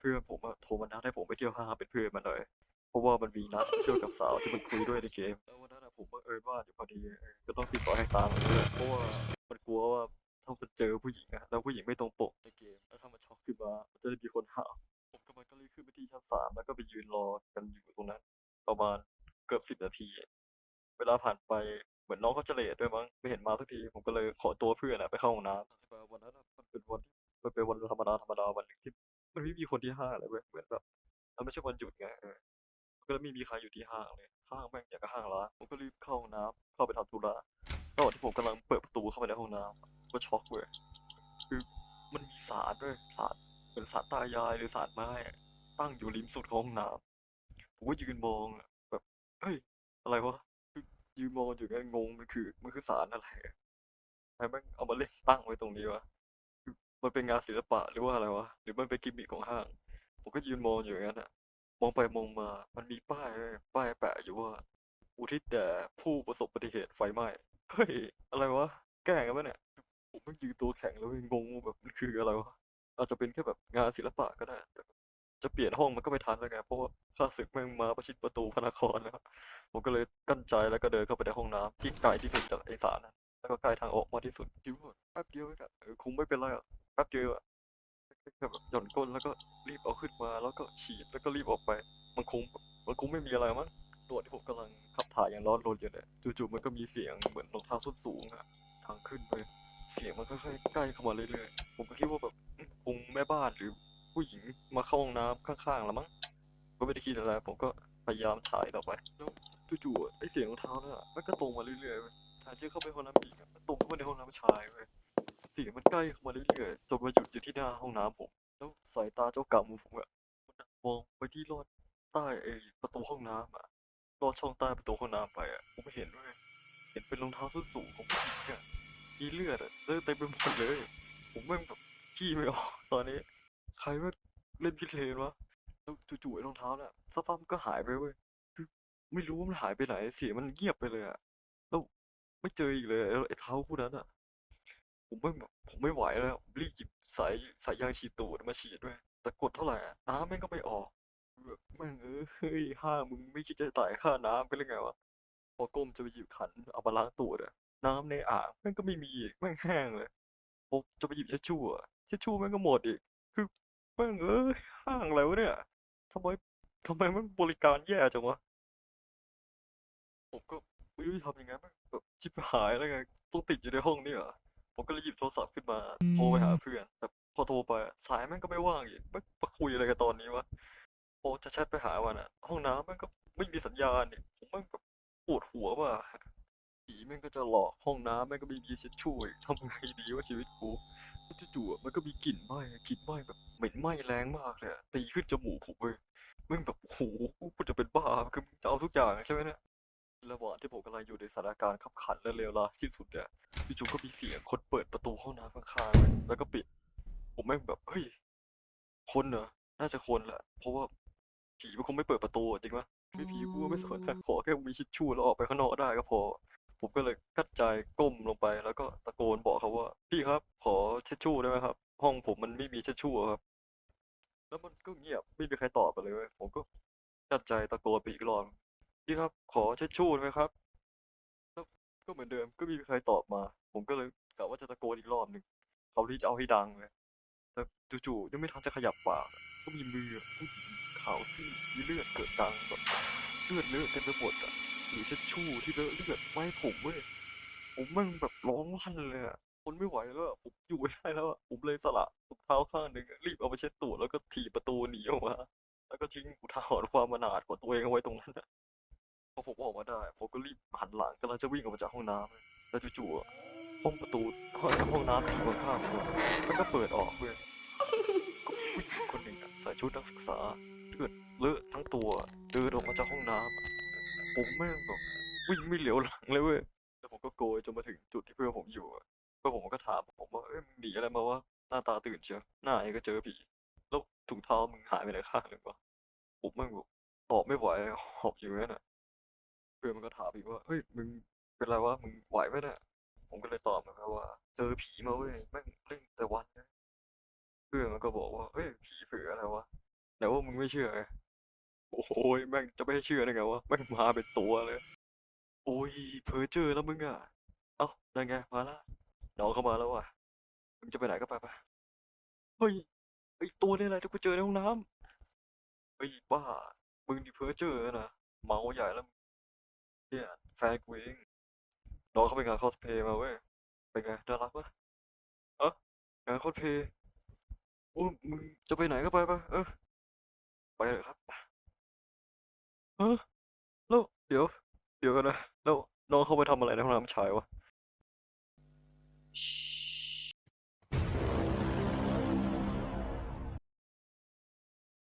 เพื่อนผมอะโทรมานัดให้ผมไปเที่ยวห้างเป็นเพื่อนมันหน่อยเพราะว่ามันมีนัดเที่ยวกับสาวที่มันคุยด้วยในเกมแล้ววันนั้นอะผมบังเอิญว่างอยู่พอดีเออก็ต้องติดต่อให้ตามมันด้วยเพราะว่ามันกลัวว่าถ้ามันเจอผู้หญิงอะแล้วผู้หญิงไม่ตรงปกในเกมแล้วถ้ามันช็อกขึ้นมามันจะได้มีคนห้ามผมกับมันก็เลยขึ้นไปที่ชั้นสามแล้วก็ไปยืนรอกันอยู่ตรงนั้น ประมาณเกือบสิบนาที เวลาผ่านไปเหมือนน้องเขาจะเลทด้วยมั้งไม่เห็นมาสักทีผมก็เลยขอตัวเพื่อนอะไปเข้าห้องน้ำแต่ว่าวันนั้นอะมันเป็นวันที่มันเป็นวันธรรมดาธรรมดาวันหนึ่งที่ มันไม่มีคนที่ห้างเลยเว้ยเหมือนแบบมันไม่ใช่วันหยุดไงเออก็เลยไม่มีใครอยู่ที่ห้างเลยห้างแม่งอย่างกับห้างร้างผมก็รีบเข้าห้องน้ำเข้าไปทำธุระระหว่างที่ผมกำลังเปิดประตูเข้าไปในห้องน้ำก็ช็อกเว้ยคือมันมีสารด้วยสารเหมือนสารตายายหรือสารไม้ตั้งอยู่ริมสุดของห้องน้ำผมก็ยืนมองอะแบบเฮ้ยอะไรวะยืนมองอยู่งั้นงงมันคือมันคือสารอะไรอะใครแม่งเอามาเล่นตั้งไว้ตรงนี้วะ มันเป็นงานศิลปะหรือว่าอะไรวะ หรือมันเป็นกิมมิคของห้าง ผมก็ยืนมองอยู่อย่างนั้นอะมองไปมองมา มันมีป้ายเว้ยป้ายแปะอยู่ว่า อุทิศแด่ผู้ประสบอุบัติเหตุไฟไหม้ เฮ้ย อะไรวะ แกล้งกันปะเนี่ย ผมมันยืนตัวแข็งแล้วเว้ยงงแบบมันคืออะไรวะ อาจจะเป็นแค่แบบงานศิลปะก็ได้แต่จะเปลี่ยนห้องมันก็ไม่ทันแล้วไง เพราะว่าข้าศึกแม่งมาประชิดประตูพระนครนะครับผมก็เลยกั้นใจแล้วก็เดินเข้าไปในห้องน้ำที่ไกลที่สุดจากไอสารนั้นแล้วก็ใกล้ทางออกมาที่สุดคิดว่าแป๊บเดียวเองอะคงไม่เป็นไรอะ แป๊บเดียวอะแบบหย่อนก้นแล้วก็รีบเอาขึ้นมา แล้วก็ฉีดแล้วก็รีบออกไป มันคงมันคงไม่มีอะไรมั้งระหว่างที่ผมกำลังขับถ่ายอย่างร้อนรนอยู่เนี่ยจู่ๆมันก็มีเสียงเหมือนรองเท้าส้นสูงอะทางขึ้นไปเสียงมันค่อยๆใกล้เข้ามาเรื่อยๆผมก็คิดว่าแบบคงแม่บ้านหรือผู้หญิงมาเข้าห้องน้ำข้างๆแล้วมั้งก็ไม่ได้คิดอะไรผมก็พยายามถ่ายต่อไปแล้วจู่ๆไอเสียงรองเท้าเนั่นอะมันก็ตรงมาเรื่อยๆเว้ยทางที่เข้าไปห้องน้ำหญิงมันตรงเข้ามาในห้องน้ำชายเว้ย สียงมันใกล้เข้ามาเรื่อยๆจนมาหยุดอยู่ที่หน้าห้องน้ำผม แล้วสายตาเจ้ากรรมของผมอะมันมองไปที่ลอดใต้ไอประตูห้องน้ำอะลอดช่องใต้ประตูห้องน้ำไปอะผมไม่เห็นเว้ยเห็นเป็นรองเท้าส้นสูงของผู้หญิงอะมีเลือดอะเลอะเต็มไปหมดเลย ผมแม่งแบบขี้ไม่ออกตอนนี้ ใครแม่งเล่นพิเรนวะแล้วจู่ๆไอ้รองเท้าน่ะสักพักมันก็หายไปเว้ยไม่รู้ว่ามันหายไปไหนเสียงมันเงียบไปเลยอะแล้วไม่เจออีกเลยไอ้เท้าคู่นั้นอะ ผมไม่ผมไม่ไหวแล้วผมรีบหยิบสายสายยางฉีดตูดมาฉีดด้วยแต่กดเท่าไหร่น้ำแม่งก็ไม่ออกแบบแม่งเอ้ยเฮ้ยห้ามึงไม่คิดจะจ่ายค่าน้ำกันหรือไงวะพอก้มจะไปหยิบขันเอามาล้างตูดอะน้ำในอ่างแม่งก็ไม่มีแม่งแห้งเลยพอจะไปหยิบเช็ดชู่อะเช็ดชู่แม่งก็หมดอีกคือแม่งเอ้ยห้างอะไรวะเนี่ยทำไมทำไมมันบริการแย่จังวะผมก็ไม่รู้จะทำยังไงแม่งแบบชิบหายแล้วไงต้องติดอยู่ในห้องนี่เหรอ ผมก็เลยหยิบโทรศัพท์ขึ้นมาโทรไปหาเพื่อนแต่พอโทรไปสายแม่งก็ไม่ว่างอีกแม่มาคุยอะไรกันตอนนี้วะพอจะแชทไปหามันอะห้องน้ำแม่งก็ไม่มีสัญญาณนี่ผมแม่งแบบปวดหัวมากผีแม่งก็จะหลอกห้องน้ำแม่งก็ไม่มีเช็ดชู่อีกทำไงดีวะชีวิตกูจู่ๆมันก็มีกลิ่นไหม้กลิ่นไหม้แบบเหม็นไหม้แรงมากเลยตีขึ้นจมูกผมเว้ยแม่งแบบโอ้โหกูจะเป็นบ้าคือจะเอาทุกอย่างใช่ไหมเนี่ย ระหว่างที่ผมกำลังอยู่ในสถานการณ์ขับขันและเลวร้ายที่สุดเนี่ยจู่ๆก็มีเสียงคนเปิดประตูห้องน้ำข้างๆเว้ยแล้วก็ปิด ผมแม่งแบบเฮ้ยคนเหรอน่าจะคนแหละเพราะว่าผีมันคงไม่เปิดประตูอะจริงปะไม่ผีกูก็ไม่สนนะขอแค่มีชิดชู่แล้วออกไปข้างนอกได้ก็พอ ผมก็เลยกัดใจก้มลงไป แล้วก็ตะโกนบอกเขาว่า พี่ครับ ขอเช็ดชู่ได้ไหมครับ ห้องผมมันไม่มีเช็ดชู่อะครับ แล้วมันก็เงียบไม่มีใครตอบไปเลยเว้ยผมก็กัดใจตะโกนไปอีกรอบ พี่ครับ ขอเช็ดชู่ได้ไหมครับแล้วก็เหมือนเดิม ก็ไมมีใครตอบมา ผมก็เลยกะว่าจะตะโกนอีกรอบหนึ่งเขาที่จะเอาให้ดังเลยแต่จู่ๆยังไม่ทันจะขยับปากก็มีมือผู้หญิงขาวซีดมีเลือดเกิดดังแบบเลือดเลอะเต็มไปหมดอะหรือเช็ดชู่ที่เลอะเลือดไม่ผมเว้ยผมแม่งแบบร้องลั่นเลยอะทนไม่ไหวแล้วอะผมอยู่ไม่ได้แล้วอะผมเลยสละถุงเท้าข้างหนึ่งรีบเอาไปเช็ดตูดแล้วก็ถีบประตูหนีออกมา แล้วก็ทิ้งอุทาหรณ์ความอนาถของตัวเองเอาไว้ตรงนั้น อะพอผมออกมาได้ ผมก็รีบหันหลังกำลังจะวิ่งออกมาจากห้องน้ำแล้วจู่ๆห้องประตูห้องห้องน้ำที่อยู่ข้างๆผมมันก็เปิดออกเว้ยก็ผู้หญิงคนหนึ่งใส่ชุดนักศึกษาเลือดเลอะทั้งตัวเดินออกมาจากห้องน้ำอะผมแม่งแบบวิ่งไม่เหลียวหลังเลยเว้ยแล้วผมก็โกยจนมาถึงจุดที่เพื่อนผมอยู่เพื่อนผมก็ถามผมว่าเอ้ยมึงหนีอะไรมาวะหน้าตาตื่นเชียวหน้าเองก็เจอผีแล้วถุงเท้ามึงหายไปไหนข้างหนึ่งวะผมแม่งแบบตอบไม่ไหวหอบอยู่นั่นอะ เพื่อนมันก็ถามอีกว่าเฮ้ยมึงเป็นไรวะมึงไหวไหมเนี่ยผมก็เลยตอบมันไปว่า เจอผีมาเว้ยแม่งเล่นแต่วันนะเพื่อนมันก็บอกว่าเฮ้ยผีเผืออะไรวะแต่ว่ามึงไม่เชื่อไงโอ้โหแม่งจะไม่ให้เชื่อได้ไงวะแม่งมาเป็นตัวเลย โอ้ยเพ้อเจอแล้วมึงอะเอ้านั่นไงมาล้วน้องเข้ามาแล้วว่ะมึงจะไปไหนก็ไปไปเฮ้ยไอตัวนี่แหละที่กูเจอในห้องน้ำเฮ้ยบ้ามึงนี่เพ้อเจอนะเมาใหญ่แล้ว เนี่ยแฟนกูเองน้องเขาไปงานคอสเพลย์มาเว้ยเป็นไงน่ารักปะเอองานคอสเพลย์โอ้มึงจะไปไหนก็ไปปะเออไปเลยครับเออแล้วเดี๋ยว เดี๋ยวกันนะแล้วน้องเขาไปทำอะไรในห้องน้ำชายวะ